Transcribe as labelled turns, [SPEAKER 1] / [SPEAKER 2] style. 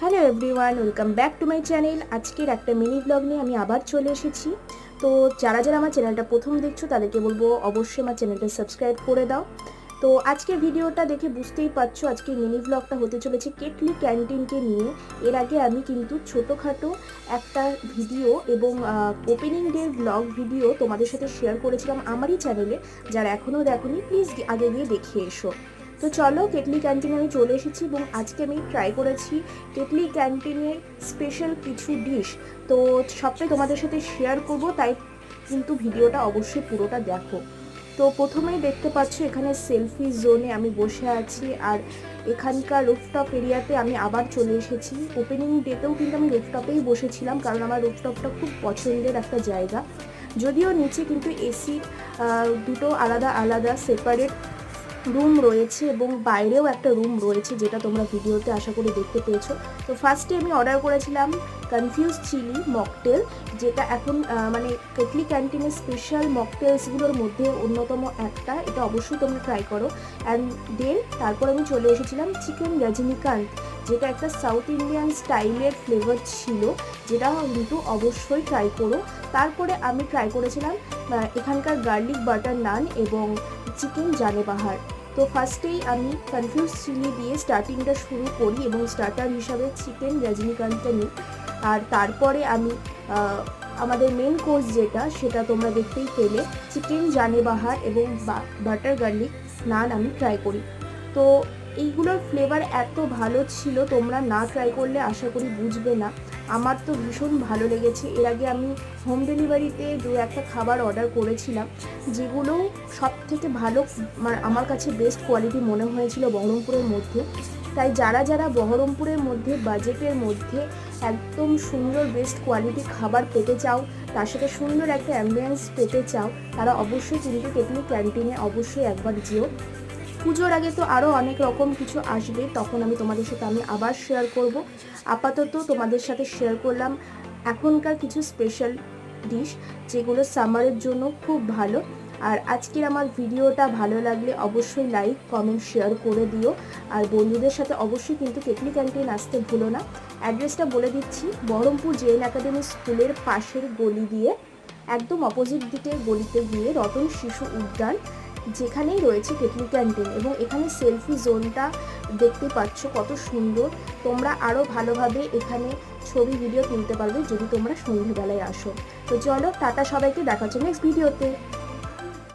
[SPEAKER 1] Hello everyone welcome back to my channel আজকের একটা mini blog নিয়ে আমি আবার চলে এসেছি। তো যারা যারা আমার চ্যানেলটা প্রথম দেখছ, তাদেরকে বলব অবশ্যই আমার চ্যানেলটা সাবস্ক্রাইব করে দাও। তো আজকের ভিডিওটা দেখে বুঝতেই পারছ আজকে মিনি ব্লগটা হতে চলেছে কেটলি ক্যান্টিনকে নিয়ে। এর আগে আমি কিন্তু ছোটোখাটো একটা ভিডিও এবং ওপেনিং ডে ব্লগ ভিডিও তোমাদের সাথে শেয়ার করেছিলাম আমারই চ্যানেলে যারা এখনও দেখোনি প্লিজ আগে গিয়ে দেখে এসো। তো চলো কেটলি ক্যান্টিনে আমি চলে এসেছি এবং আজকে আমি ট্রাই করেছি কেটলি ক্যান্টিনের স্পেশাল কিছু ডিশ তো সবটাই তোমাদের সাথে শেয়ার করব, তাই কিন্তু ভিডিওটা অবশ্যই পুরোটা দেখো। তো প্রথমেই দেখতে পাচ্ছ এখানে সেলফি জোনে আমি বসে আছি আর এখানকার রুফটপ এরিয়াতে আমি আবার চলে এসেছি। ওপেনিং ডেতেও কিন্তু আমি রুফটপেই বসেছিলাম কারণ আমার রুফটপটা খুব পছন্দের একটা জায়গা। যদিও নিচে কিন্তু এসি দুটো আলাদা আলাদা সেপারেট রুম রয়েছে এবং বাইরেও একটা রুম রয়েছে যেটা তোমরা ভিডিওতে আশা করি দেখতে পেয়েছ। তো ফার্স্টে আমি অর্ডার করেছিলাম কনফিউজ চিলি মকটেল যেটা এখন মানে কেটলি ক্যান্টিনের স্পেশাল মকটেলসগুলোর মধ্যে অন্যতম একটা। এটা অবশ্যই তোমরা ট্রাই করো। অ্যান্ড দেন তারপর আমি চলে এসেছিলাম চিকেন রজনীকান্ত যেটা একটা সাউথ ইন্ডিয়ান স্টাইলের ফ্লেভার ছিল, যেটা কিন্তু অবশ্যই ট্রাই করো। তারপরে আমি ট্রাই করেছিলাম এখানকার গার্লিক বাটার নান এবং চিকেন জানে বাহার। তো ফার্স্টেই আমি কনফিউজ চিলি দিয়ে স্টার্টিংটা শুরু করি এবং স্টার্টার হিসাবে চিকেন রজনীকান্তটা নিই। আর তারপরে আমি আমাদের মেন কোর্স যেটা, সেটা তোমরা দেখতেই পেলে চিকেন জানে বাহার এবং বাটার গার্লিক নান আমি ট্রাই করি। তো এইগুলোর ফ্লেভার এত ভালো ছিল, তোমরা না ট্রাই করলে আশা করি বুঝবে না। আমার তো ভীষণ ভালো লেগেছে। এর আগে আমি হোম ডেলিভারিতে দু একটা খাবার অর্ডার করেছিলাম, যেগুলো সব থেকে ভালো আমার কাছে বেস্ট কোয়ালিটি মনে হয়েছিল বহরমপুরের মধ্যে। তাই যারা যারা বহরমপুরের মধ্যে বাজেটের মধ্যে একদম সুন্দর বেস্ট কোয়ালিটি খাবার পেতে চাও, তার সাথে সুন্দর একটা অ্যাম্বিয়েন্স পেতে চাও, তারা অবশ্যই কিন্তু টেকনিক ক্যান্টিনে অবশ্যই একবার যেও। পুজোর আগে তো আরও অনেক রকম কিছু আসবে, তখন আমি তোমাদের সাথে আমি আবার শেয়ার করব। আপাতত তোমাদের সাথে শেয়ার করলাম এখনকার কিছু স্পেশাল ডিশ যেগুলো সামারের জন্য খুব ভালো। আর আজকের আমার ভিডিওটা ভালো লাগলে অবশ্যই লাইক কমেন্ট শেয়ার করে দিও। আর বন্ধুদের সাথে অবশ্যই কিন্তু কেটলি ক্যান্টিন আসতে ভুলো না। অ্যাড্রেসটা বলে দিচ্ছি, বহরমপুর জেএন একাডেমি স্কুলের পাশের গলি দিয়ে, একদম অপোজিট দিকে গলিতে গিয়ে রতন শিশু উদ্যান। যেখানেই রয়েছে কেটলি ক্যান্টিন এবং এখানে সেলফি জোনটা দেখতে পাচ্ছ কত সুন্দর। তোমরা আরও ভালোভাবে এখানে ছবি ভিডিও তুলতে পারবে যদি তোমরা সন্ধেবেলায় আসো। তো চলো টাটা সবাইকে দেখাচ্ছ নেক্সট ভিডিওতে